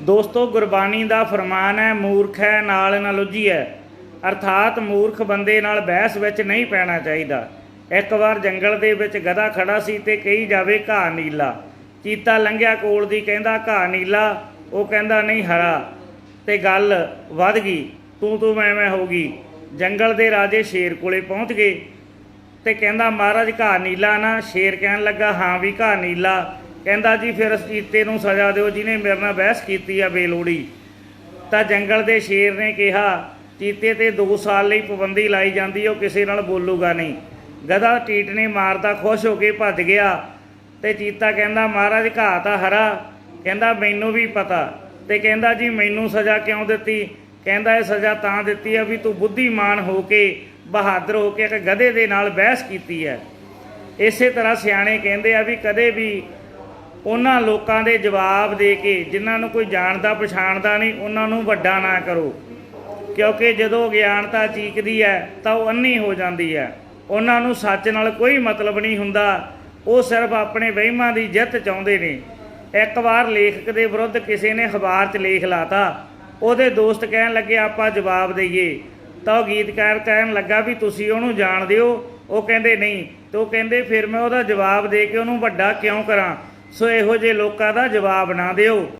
ਦੋਸਤੋ, ਗੁਰਬਾਣੀ ਦਾ ਫਰਮਾਨ ਹੈ, ਮੂਰਖ ਹੈ, ਨਾਲ ਨਾ ਲੁੱਝੀਐ ਅਰਥਾਤ ਮੂਰਖ ਬੰਦੇ ਨਾਲ ਬਹਿਸ ਵਿੱਚ ਨਹੀਂ ਪੈਣਾ ਚਾਹੀਦਾ। ਇੱਕ ਵਾਰ ਜੰਗਲ ਦੇ ਵਿੱਚ ਗਧਾ ਖੜਾ ਸੀ ਤੇ ਕਹੀ ਜਾਵੇ, ਘਾਹ ਨੀਲਾ। ਚੀਤਾ ਲੰਘਿਆ ਕੋਲ ਦੀ, ਕਹਿੰਦਾ, ਘਾਹ ਨੀਲਾ। ਉਹ ਕਹਿੰਦਾ, ਨਹੀਂ, ਹਰਾ। ਤੇ ਗੱਲ ਵੱਧ ਗਈ, ਤੂੰ ਤੂੰ, ਮੈਂ ਮੈਂ ਹੋ ਗਈ। ਜੰਗਲ ਦੇ ਰਾਜੇ ਸ਼ੇਰ ਕੋਲੇ ਪਹੁੰਚ ਗਏ ਤੇ ਕਹਿੰਦਾ, ਮਹਾਰਾਜ, ਘਾਹ ਨੀਲਾ ਨਾ। ਸ਼ੇਰ ਕਹਿਣ ਲੱਗਾ, ਹਾਂ ਵੀ, ਘਾਹ ਨੀਲਾ। ਕਹਿੰਦਾ ਜੀ, ਫਿਰ ਇਸ ਚੀਤੇ ਨੂੰ ਸਜ਼ਾ ਦਿਓ, ਜਿਹਨੇ ਮੇਰੇ ਨਾਲ ਬਹਿਸ ਕੀਤੀ ਆ ਬੇਲੋੜੀ। ਤਾਂ ਜੰਗਲ ਦੇ ਸ਼ੇਰ ਨੇ ਕਿਹਾ, ਚੀਤੇ ਤੇ 2 ਸਾਲ ਲਈ ਪਾਬੰਦੀ ਲਾਈ ਜਾਂਦੀ, ਉਹ ਕਿਸੇ ਨਾਲ ਬੋਲੂਗਾ ਨਹੀਂ। ਗਧਾ ਟੀਟ ਨੇ ਮਾਰਦਾ ਖੁਸ਼ ਹੋ ਕੇ ਭੱਜ ਗਿਆ। ਤੇ ਚੀਤਾ ਕਹਿੰਦਾ, ਮਹਾਰਾਜ, ਘਾਹ ਤਾਂ ਹਰਾ। ਕਹਿੰਦਾ, ਮੈਨੂੰ ਵੀ ਪਤਾ। ਤੇ ਕਹਿੰਦਾ, ਜੀ, ਮੈਨੂੰ ਸਜ਼ਾ ਕਿਉਂ ਦਿੱਤੀ? ਕਹਿੰਦਾ, ਇਹ ਸਜ਼ਾ ਤਾਂ ਦਿੱਤੀ ਆ ਵੀ ਤੂੰ ਬੁੱਧੀਮਾਨ ਹੋ ਕੇ, ਬਹਾਦਰ ਹੋ ਕੇ ਇੱਕ ਗਧੇ ਦੇ ਨਾਲ ਬਹਿਸ ਕੀਤੀ ਹੈ। ਇਸੇ ਤਰ੍ਹਾਂ ਸਿਆਣੇ ਕਹਿੰਦੇ ਆ ਵੀ ਕਦੇ ਵੀ ਉਹਨਾਂ ਲੋਕਾਂ ਦੇ ਜਵਾਬ ਦੇ ਕੇ, ਜਿਨ੍ਹਾਂ ਨੂੰ ਕੋਈ ਜਾਣਦਾ ਪਛਾਣਦਾ ਨਹੀਂ, ਉਹਨਾਂ ਨੂੰ ਵੱਡਾ ਨਾ ਕਰੋ। ਕਿਉਂਕਿ ਜਦੋਂ ਗਿਆਨਤਾ ਚੀਕਦੀ ਹੈ, ਤਾਂ ਉਹ ਅੰਨੀ ਹੋ ਜਾਂਦੀ ਹੈ। ਉਹਨਾਂ ਨੂੰ ਸੱਚ ਨਾਲ ਕੋਈ ਮਤਲਬ ਨਹੀਂ ਹੁੰਦਾ। ਉਹ ਸਿਰਫ ਆਪਣੇ ਵਹਿਮਾਂ ਦੀ ਜਿੱਤ ਚਾਹੁੰਦੇ ਨੇ। ਇੱਕ ਵਾਰ ਲੇਖਕ ਦੇ ਵਿਰੁੱਧ ਕਿਸੇ ਨੇ ਅਖਬਾਰ 'ਚ ਲੇਖ ਲਾਤਾ। ਉਹਦੇ ਦੋਸਤ ਕਹਿਣ ਲੱਗੇ, ਆਪਾਂ ਜਵਾਬ ਦਈਏ। ਤਾਂ ਉਹ ਗੀਤਕਾਰ ਕਹਿਣ ਲੱਗਾ ਵੀ, ਤੁਸੀਂ ਉਹਨੂੰ ਜਾਣਦੇ ਹੋ? ਉਹ ਕਹਿੰਦੇ, ਨਹੀਂ। ਤੇ ਉਹ ਕਹਿੰਦੇ, ਫਿਰ ਮੈਂ ਉਹਦਾ ਜਵਾਬ ਦੇ ਕੇ ਉਹਨੂੰ ਵੱਡਾ ਕਿਉਂ ਕਰਾਂ? ਸੋ ਇਹੋ ਜਿਹੇ ਲੋਕਾਂ ਦਾ ਜਵਾਬ ਨਾ ਦਿਓ।